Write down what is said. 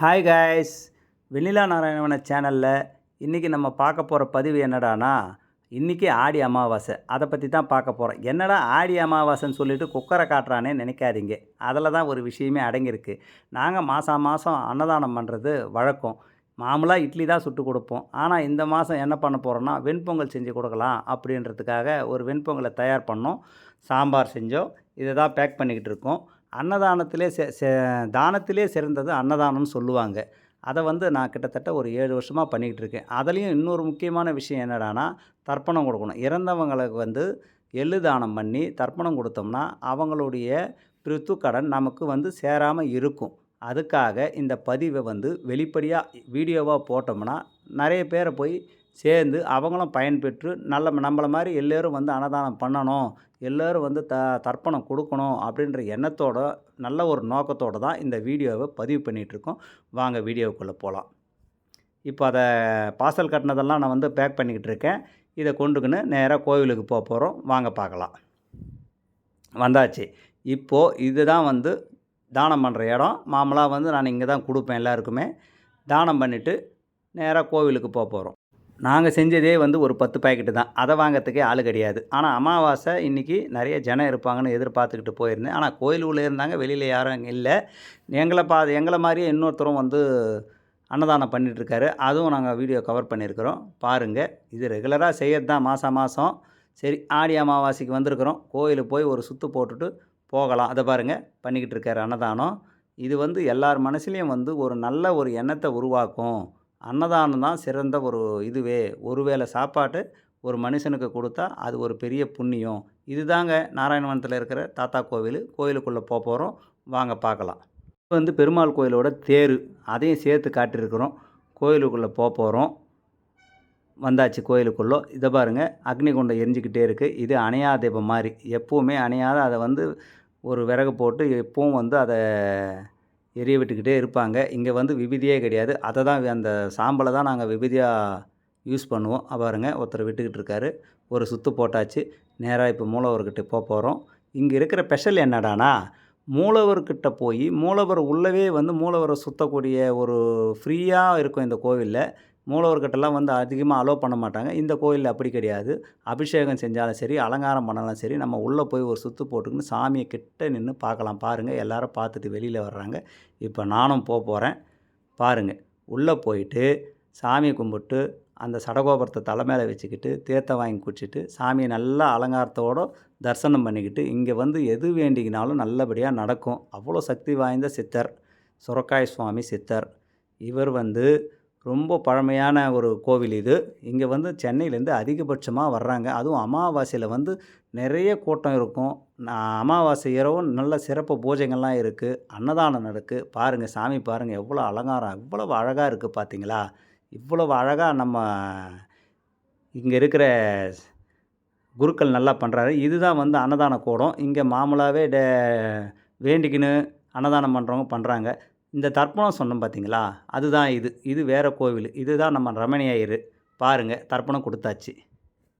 Hi guys வெண்ணிலா நாராயணவன சேனலில் இன்றைக்கி நம்ம பார்க்க போகிற பதிவு என்னடானா இன்றைக்கி ஆடி அமாவாசை. அதை பற்றி தான் பார்க்க போகிறோம் என்னடா ஆடி அமாவாசைன்னு சொல்லிட்டு குக்கரை காட்டுறானே நினைக்காதீங்க. அதில் தான் ஒரு விஷயமே அடங்கியிருக்கு. நாங்கள் மாதம் மாதம் அன்னதானம் பண்ணுறது வழக்கம். மாமூலாக இட்லி தான் சுட்டு கொடுப்போம். ஆனால் இந்த மாதம் என்ன பண்ண போகிறோன்னா வெண்பொங்கல் செஞ்சு கொடுக்கலாம் அப்படின்றதுக்காக ஒரு வெண்பொங்கலை தயார் பண்ணோம். சாம்பார் செஞ்சோம். இதை தான் பேக் பண்ணிக்கிட்டு இருக்கோம். அன்னதானத்திலே தானத்திலே சிறந்தது அன்னதானம்னு சொல்லுவாங்க. அதை வந்து நான் கிட்டத்தட்ட ஒரு ஏழு வருஷமாக பண்ணிக்கிட்டு இருக்கேன். அதுலேயும் இன்னொரு முக்கியமான விஷயம் என்னடானா தர்ப்பணம் கொடுக்கணும். இறந்தவங்களுக்கு வந்து எள்ளு தானம் பண்ணி தர்ப்பணம் கொடுத்தோம்னா அவங்களுடைய பிரித்து கடன் நமக்கு வந்து சேராமல் இருக்கும். அதுக்காக இந்த பதிவை வந்து வெளிப்படையாக வீடியோவாக போட்டோம்னா நிறைய பேரை போய் சேர்ந்து அவங்களும் பயன்பெற்று நல்ல நம்மளை மாதிரி எல்லோரும் வந்து அன்னதானம் பண்ணணும் எல்லோரும் வந்து த தர்ப்பணம் கொடுக்கணும் அப்படின்ற எண்ணத்தோட நல்ல ஒரு நோக்கத்தோடு தான் இந்த வீடியோவை பதிவு பண்ணிகிட்ருக்கோம். வாங்க வீடியோவுக்குள்ளே போகலாம். இப்போ அதை பார்சல் கட்டினதெல்லாம் நான் வந்து பேக் பண்ணிக்கிட்டு இருக்கேன் இதை கொண்டுக்கின்னு நேராக கோவிலுக்கு போக போகிறோம். வாங்க பார்க்கலாம். வந்தாச்சு. இப்போது இதுதான் வந்து தானம் பண்ணுற இடம். மாமலாக வந்து நான் இங்கே தான் கொடுப்பேன் எல்லாருக்குமே. தானம் பண்ணிவிட்டு நேராக கோவிலுக்கு போக போகிறோம். நாங்கள் செஞ்சதே வந்து ஒரு பத்து பாக்கெட்டு தான். அதை வாங்கிறதுக்கே ஆள் கிடையாது. ஆனால் அமாவாசை இன்றைக்கி நிறைய ஜனம் இருப்பாங்கன்னு எதிர்பார்த்துக்கிட்டு போயிருந்தேன். ஆனால் கோயில் உள்ளே இருந்தாங்க வெளியில் யாரும் இல்லை. எங்களை பா எங்களை மாதிரியே இன்னொருத்தரும் வந்து அன்னதானம் பண்ணிகிட்ருக்காரு அதுவும் நாங்கள் வீடியோ கவர் பண்ணியிருக்கிறோம். பாருங்கள் இது ரெகுலராக செய்யறது தான் மாதம் மாதம் சரி ஆடி அமாவாசைக்கு வந்திருக்கிறோம். கோயிலுக்கு போய் ஒரு சுற்று போட்டுட்டு போகலாம். அதை பாருங்கள் பண்ணிக்கிட்டு இருக்காரு அன்னதானம். இது வந்து எல்லார் மனசுலேயும் வந்து ஒரு நல்ல ஒரு எண்ணத்தை உருவாக்கும். அன்னதானம் தான் சிறந்த ஒரு இதுவே. ஒரு வேளை சாப்பாட்டு ஒரு மனுஷனுக்கு கொடுத்தா அது ஒரு பெரிய புண்ணியம். இதுதாங்க நாராயணவனத்தில் இருக்கிற தாத்தா கோவில். கோயிலுக்குள்ளே போக போகிறோம் வாங்க பார்க்கலாம். இது வந்து பெருமாள் கோயிலோட தேர். அதையும் சேர்த்து காட்டியிருக்கிறோம். கோயிலுக்குள்ளே போக போகிறோம் வந்தாச்சு கோயிலுக்குள்ளே. இதை பாருங்கள் அக்னிகுண்டம் எரிஞ்சிக்கிட்டே இருக்குது இது அணையா தீபம் மாதிரி. எப்போவுமே அணையாத அதை வந்து ஒரு விறகு போட்டு எப்பவும் வந்து அதை எரிய விட்டுக்கிட்டே இருப்பாங்க. இங்கே வந்து விபதியே கிடையாது. அதை தான் அந்த சாம்பலை தான் நாங்கள் விபதியாக யூஸ் பண்ணுவோம். பாருங்க ஒருத்தர் விட்டுக்கிட்டு இருக்காரு. ஒரு சுற்று போட்டாச்சு. நேராக இப்போ மூலவர்கிட்ட போக போகிறோம் இங்கே இருக்கிற ஸ்பெஷல் என்னடானா மூலவர்கிட்ட போய் மூலவர் உள்ளவே வந்து மூலவரை சுற்றக்கூடிய ஒரு ஃப்ரீயாக இருக்கும் இந்த கோவிலில். மூலவர்கிட்டலாம் வந்து அதிகமாக அலோவ் பண்ண மாட்டாங்க. இந்த கோயிலில் அப்படி கிடையாது. அபிஷேகம் செஞ்சாலும் சரி அலங்காரம் பண்ணாலும் சரி நம்ம உள்ளே போய் ஒரு சுற்று போட்டுக்கின்னு சாமியை கிட்ட நின்று பார்க்கலாம். பாருங்கள் எல்லோரும் பார்த்துட்டு வெளியில் வர்றாங்க. இப்போ நானும் போக போகிறேன் பாருங்கள் உள்ளே போயிட்டு சாமியை கும்பிட்டு அந்த சடகோபுரத்தை தலை மேலே வச்சுக்கிட்டு தீர்த்தம் வாங்கி குடிச்சிட்டு சாமியை நல்லா அலங்காரத்தோடு தரிசனம் பண்ணிக்கிட்டு இங்கே வந்து எது வேண்டிக்கினாலும் நல்லபடியாக நடக்கும். அவ்வளோ சக்தி வாய்ந்த சித்தர் சுரக்காய் சுவாமி சித்தர். இவர் வந்து ரொம்ப பழமையான ஒரு கோவில் இது. இங்கே வந்து சென்னையிலேருந்து அதிகபட்சமாக வர்றாங்க. அதுவும் அமாவாசையில் வந்து நிறைய கூட்டம் இருக்கும். நான் அமாவாசை இரவும் நல்ல சிறப்பு பூஜைகள்லாம் இருக்குது அன்னதானம் நடக்குது பாருங்கள் சாமி பாருங்கள் எவ்வளோ அலங்காரம் இவ்வளவு அழகாக இருக்குது பார்த்தீங்களா இவ்வளவு அழகாக நம்ம இங்கே இருக்கிற குருக்கள் நல்லா பண்ணுறாரு இதுதான் வந்து அன்னதான கூடம். இங்கே மாமூலாகவே டே வேண்டிக்கின்னு அன்னதானம் பண்ணுறவங்க பண்ணுறாங்க இந்த தர்ப்பணம் சொன்னோம் பார்த்தீங்களா? அதுதான் இது. இது வேறு கோவில். இதுதான் நம்ம ரமணி ஐயர் பாருங்கள் தர்ப்பணம் கொடுத்தாச்சு.